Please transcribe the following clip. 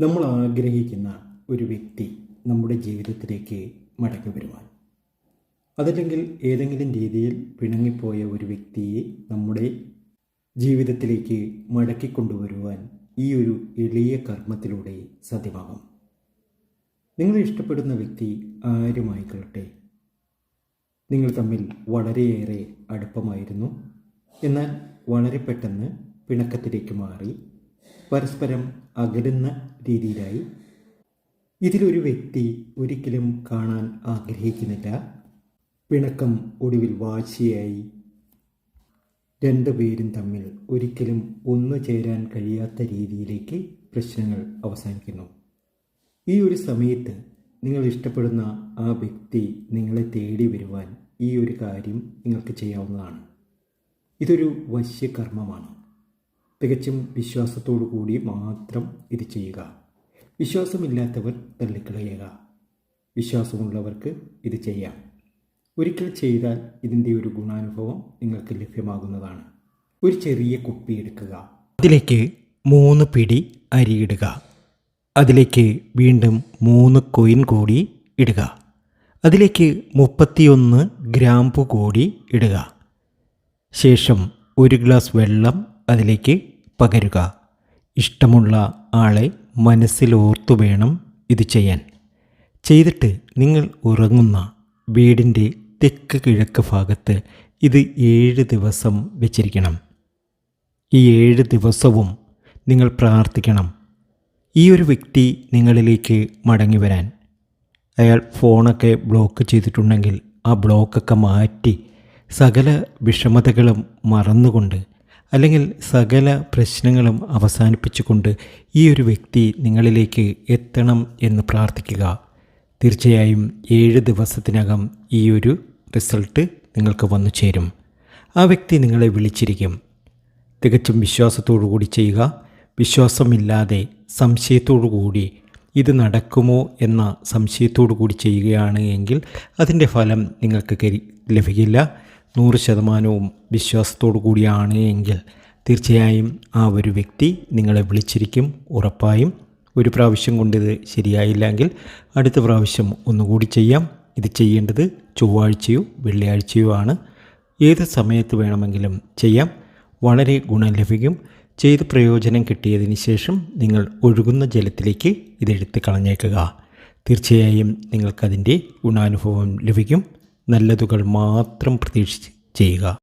നമ്മൾ ആഗ്രഹിക്കുന്ന ഒരു വ്യക്തി നമ്മുടെ ജീവിതത്തിലേക്ക് മടങ്ങി വരുവാൻ. അതല്ലെങ്കിൽ ഏതെങ്കിലും രീതിയിൽ പിണങ്ങിപ്പോയ ഒരു വ്യക്തിയെ നമ്മുടെ ജീവിതത്തിലേക്ക് മടക്കി കൊണ്ടുവരുവാൻ ഈ ഒരു എളിയ കർമ്മത്തിലൂടെ സാധ്യമാകും. നിങ്ങൾ ഇഷ്ടപ്പെടുന്ന വ്യക്തി ആരുമായിക്കൊള്ളട്ടെ നിങ്ങൾ തമ്മിൽ വളരെയേറെ അടുപ്പമായിരുന്നു. എന്നാൽ വളരെ പെട്ടെന്ന് പിണക്കത്തിലേക്ക് മാറി പരസ്പരം അകലുന്ന രീതിയിലായി. ഇതിലൊരു വ്യക്തി ഒരിക്കലും കാണാൻ ആഗ്രഹിക്കുന്നില്ല. പിണക്കം ഒടുവിൽ വാശിയായി. രണ്ടുപേരും തമ്മിൽ ഒരിക്കലും ഒന്നു ചേരാൻ കഴിയാത്ത രീതിയിലേക്ക് പ്രശ്നങ്ങൾ അവസാനിക്കുന്നു. ഈ ഒരു സമയത്ത് നിങ്ങൾ ഇഷ്ടപ്പെടുന്ന ആ വ്യക്തി നിങ്ങളെ തേടി വരുവാൻ ഈ ഒരു കാര്യം നിങ്ങൾക്ക് ചെയ്യാവുന്നതാണ്. ഇതൊരു വശ്യകർമ്മമാണ്. തികച്ചും വിശ്വാസത്തോടു കൂടി മാത്രം ഇത് ചെയ്യുക. വിശ്വാസമില്ലാത്തവർ തള്ളിക്കളയുക. വിശ്വാസമുള്ളവർക്ക് ഇത് ചെയ്യാം. ഒരിക്കൽ ചെയ്താൽ ഇതിന്റെ ഒരു ഗുണാനുഭവം നിങ്ങൾക്ക് ലഭ്യമാകുന്നതാണ്. ഒരു ചെറിയ കുപ്പി എടുക്കുക. അതിലേക്ക് മൂന്ന് പിടി അരിയിടുക അതിലേക്ക് വീണ്ടും മൂന്ന് കൊയിൻ കൂടി ഇടുക. അതിലേക്ക് മുപ്പത്തിയൊന്ന് ഗ്രാമ്പു കൂടി ഇടുക. ശേഷം ഒരു ഗ്ലാസ് വെള്ളം അതിലേക്ക് പകരുക. ഇഷ്ടമുള്ള ആളെ മനസ്സിലോർത്തു വേണം ഇത് ചെയ്യാൻ. ചെയ്തിട്ട് നിങ്ങൾ ഉറങ്ങുന്ന വീടിന്റെ തെക്ക് കിഴക്ക് ഭാഗത്ത് ഇത് ഏഴ് ദിവസം വെച്ചിരിക്കണം. ഈ ഏഴ് ദിവസവും നിങ്ങൾ പ്രാർത്ഥിക്കണം. ഈ ഒരു വ്യക്തി നിങ്ങളിലേക്ക് മടങ്ങി വരാൻ. അയാൾ ഫോണൊക്കെ ബ്ലോക്ക് ചെയ്തിട്ടുണ്ടെങ്കിൽ ആ ബ്ലോക്കൊക്കെ മാറ്റി സകല വിഷമതകളും മറന്നുകൊണ്ട് അല്ലെങ്കിൽ സകല പ്രശ്നങ്ങളും അവസാനിപ്പിച്ചുകൊണ്ട് ഈ ഒരു വ്യക്തി നിങ്ങളിലേക്ക് എത്തണം എന്ന് പ്രാർത്ഥിക്കുക. തീർച്ചയായും ഏഴ് ദിവസത്തിനകം ഈ ഒരു റിസൾട്ട് നിങ്ങൾക്ക് വന്നു ചേരും. ആ വ്യക്തി നിങ്ങളെ വിളിച്ചിരിക്കും. തികച്ചും വിശ്വാസത്തോടു കൂടി ചെയ്യുക. വിശ്വാസമില്ലാതെ സംശയത്തോടു കൂടി ഇത് നടക്കുമോ എന്ന സംശയത്തോടു കൂടി ചെയ്യുകയാണ് എങ്കിൽ അതിന്റെ ഫലം നിങ്ങൾക്ക് ലഭിക്കില്ല. നൂറ് ശതമാനവും വിശ്വാസത്തോടു കൂടിയാണ് എങ്കിൽ തീർച്ചയായും ആ ഒരു വ്യക്തി നിങ്ങളെ വിളിച്ചിരിക്കും ഉറപ്പായും. ഒരു പ്രാവശ്യം കൊണ്ടിത് ശരിയായില്ലെങ്കിൽ അടുത്ത പ്രാവശ്യം ഒന്നുകൂടി ചെയ്യാം. ഇത് ചെയ്യേണ്ടത് ചൊവ്വാഴ്ചയോ വെള്ളിയാഴ്ചയോ ആണ്. ഏത് സമയത്ത് വേണമെങ്കിലും ചെയ്യാം. വളരെ ഗുണം ലഭിക്കും. ചെയ്ത് പ്രയോജനം കിട്ടിയതിന് ശേഷം നിങ്ങൾ ഒഴുകുന്ന ജലത്തിലേക്ക് ഇതെടുത്ത് കളഞ്ഞേക്കുക. തീർച്ചയായും നിങ്ങൾക്കതിന്റെ ഗുണാനുഭവം ലഭിക്കും. നല്ലതുകൾ മാത്രം പ്രതീക്ഷിച്ച് ചെയ്യുക.